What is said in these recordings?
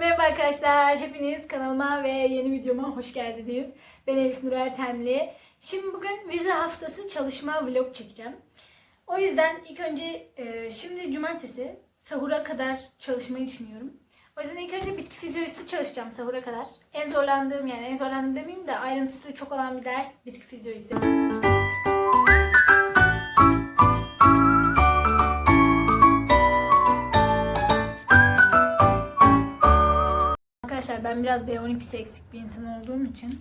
Merhaba arkadaşlar, hepiniz kanalıma ve yeni videoma hoş geldiniz. Ben Elif Nur Ertemli. Şimdi bugün vize haftası çalışma vlog çekeceğim. O yüzden ilk önce e, şimdi cumartesi sahura kadar çalışmayı düşünüyorum. O yüzden ilk önce bitki fizyolojisi çalışacağım sahura kadar. En zorlandığım yani en zorlandığım demeyeyim de ayrıntısı çok olan bir ders bitki fizyolojisi. Ben biraz B12'si eksik bir insan olduğum için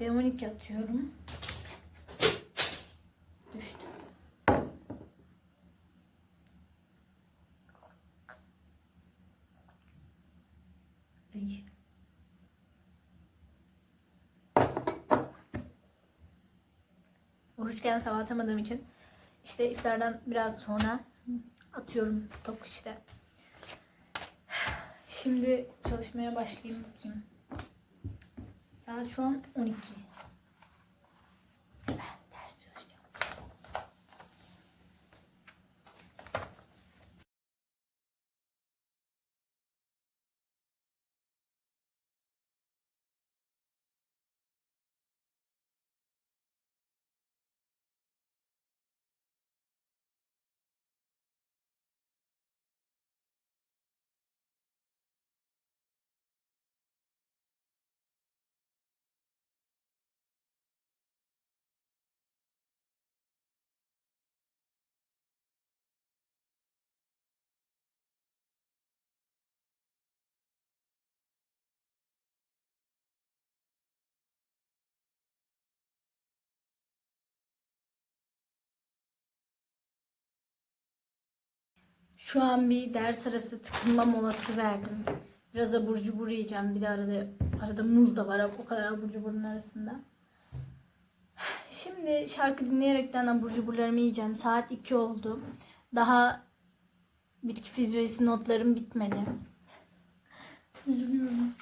B12 atıyorum. Düştü. Ay. Oruçken sabah atamadığım için işte iftardan biraz sonra atıyorum top işte. Şimdi çalışmaya başlayayım bakayım. Saat şu an 12. Şu an bir ders arası tıkınma molası verdim. Biraz abur cubur yiyeceğim. Bir de arada arada muz da var. O kadar abur cuburun arasında. Şimdi şarkı dinleyerekten abur cuburlarımı yiyeceğim. Saat 2 oldu. Daha bitki fizyolojisi notlarım bitmedi. Üzülüyorum.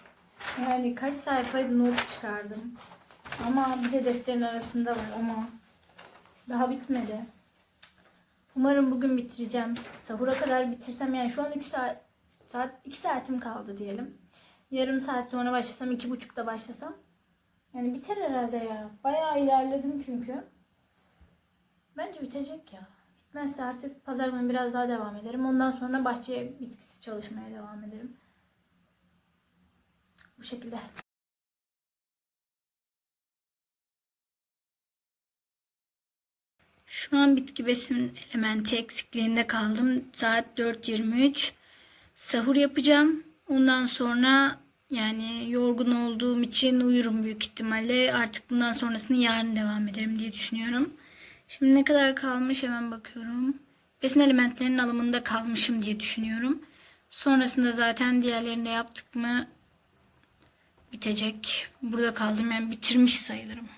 Yani kaç sayfaydı not çıkardım. Ama bir de defterin arasında var ama daha bitmedi. Umarım bugün bitireceğim. Sahura kadar bitirsem yani şu an 3 saat saat 2 saatim kaldı diyelim. Yarım saat sonra başlasam 2.30'da başlasam yani biter herhalde ya. Bayağı ilerledim çünkü. Bence bitecek ya. Bitmezse artık pazar günü biraz daha devam ederim. Ondan sonra bahçe bitkisi çalışmaya devam ederim. Bu şekilde. Şu an bitki besin elementi eksikliğinde kaldım. Saat 4.23. Sahur yapacağım. Ondan sonra yani yorgun olduğum için uyurum büyük ihtimalle. Artık bundan sonrasını yarın devam ederim diye düşünüyorum. Şimdi ne kadar kalmış hemen bakıyorum. Besin elementlerinin alımında kalmışım diye düşünüyorum. Sonrasında zaten diğerlerini de yaptık mı bitecek. Burada kaldım yani bitirmiş sayılırım.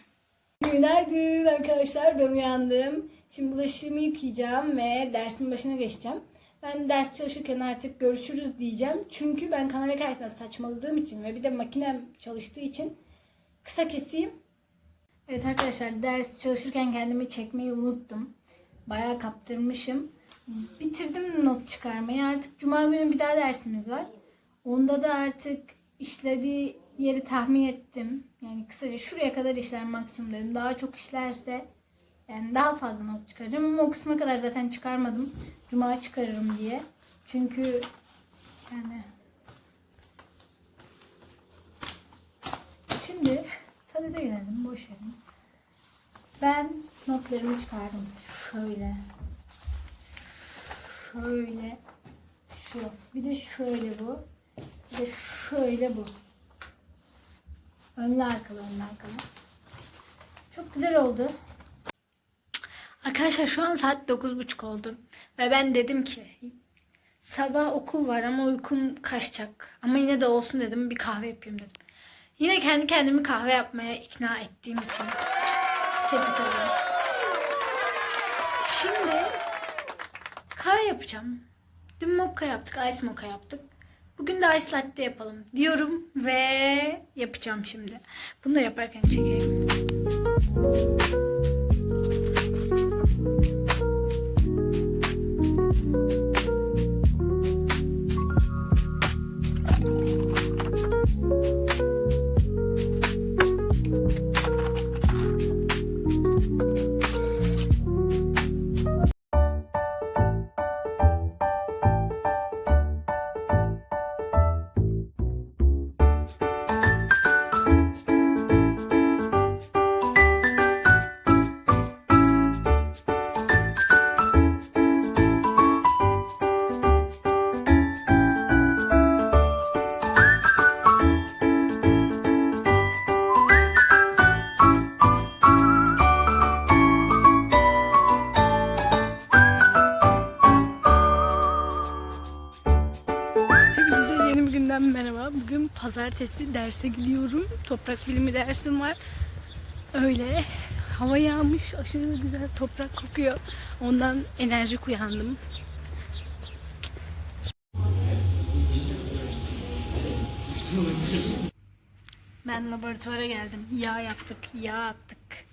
Günaydın arkadaşlar ben uyandım. Şimdi bulaşığımı yıkayacağım ve dersin başına geçeceğim. Ben ders çalışırken artık görüşürüz diyeceğim. Çünkü ben kamera karşısında saçmaladığım için ve bir de makinem çalıştığı için kısa keseyim. Evet arkadaşlar ders çalışırken kendimi çekmeyi unuttum. Bayağı kaptırmışım. Bitirdim not çıkarmayı. Artık cuma günü bir daha dersimiz var. Onda da artık işlediği yeri tahmin ettim. Yani kısaca şuraya kadar işler maksimum dedim. Daha çok işlerse yani daha fazla not çıkaracağım ama o kısma kadar zaten çıkarmadım. Cuma çıkarırım diye. Çünkü yani şimdi sadede gelelim boş verin. Ben notlarımı çıkardım. Şöyle. Şöyle. Şu. Bir de şöyle bu. Bir de şöyle bu. Önlü arkalı önlü arkalı. Çok güzel oldu. Arkadaşlar şu an saat 9.30 oldu. Ve ben dedim ki sabah okul var ama uykum kaçacak. Ama yine de olsun dedim bir kahve yapayım dedim. Yine kendi kendimi kahve yapmaya ikna ettiğim için tebrik ederim. Şimdi kahve yapacağım. Dün mokka yaptık, ice mocha yaptık. Bugün de ice latte yapalım diyorum ve yapacağım şimdi. Bunu da yaparken çekeyim. Yeniden merhaba. Bugün pazartesi derse gidiyorum. Toprak bilimi dersim var. Öyle. Hava yağmış. Aşırı güzel toprak kokuyor. Ondan enerjik uyandım. Ben laboratuvara geldim. Yağ yaptık. Yağ attık.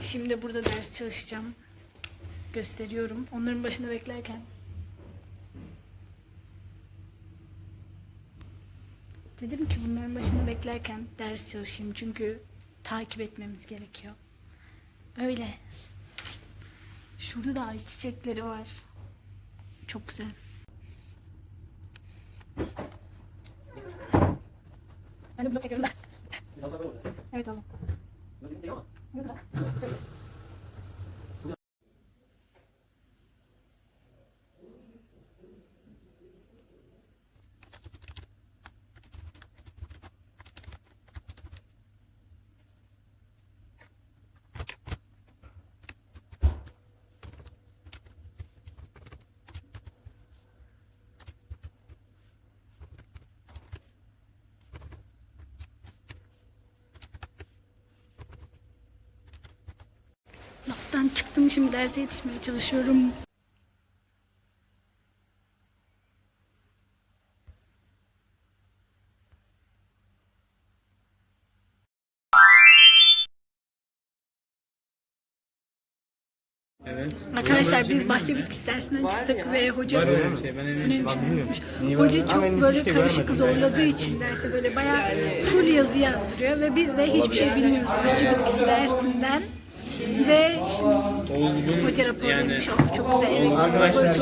Şimdi burada ders çalışacağım. Gösteriyorum. Onların başında beklerken Dedim ki bunların başında beklerken ders çalışayım çünkü takip etmemiz gerekiyor. Öyle. Şurada da ay çiçekleri var. Çok güzel. Ben de blok çekiyorum da. Evet oğlum. Burada. Laftan çıktım şimdi derse yetişmeye çalışıyorum. Evet. Arkadaşlar biz bahçe bitkisi dersinden çıktık ve hoca şey. Önemli şey yokmuş. Hoca çok böyle karışık zorladığı için derste böyle bayağı full yazı yazdırıyor ve biz de hiçbir şey bilmiyoruz bahçe bitkisi dersinden ve şimdi hoca raporu yani oldu. Çok güzel evet. Arkadaşlar.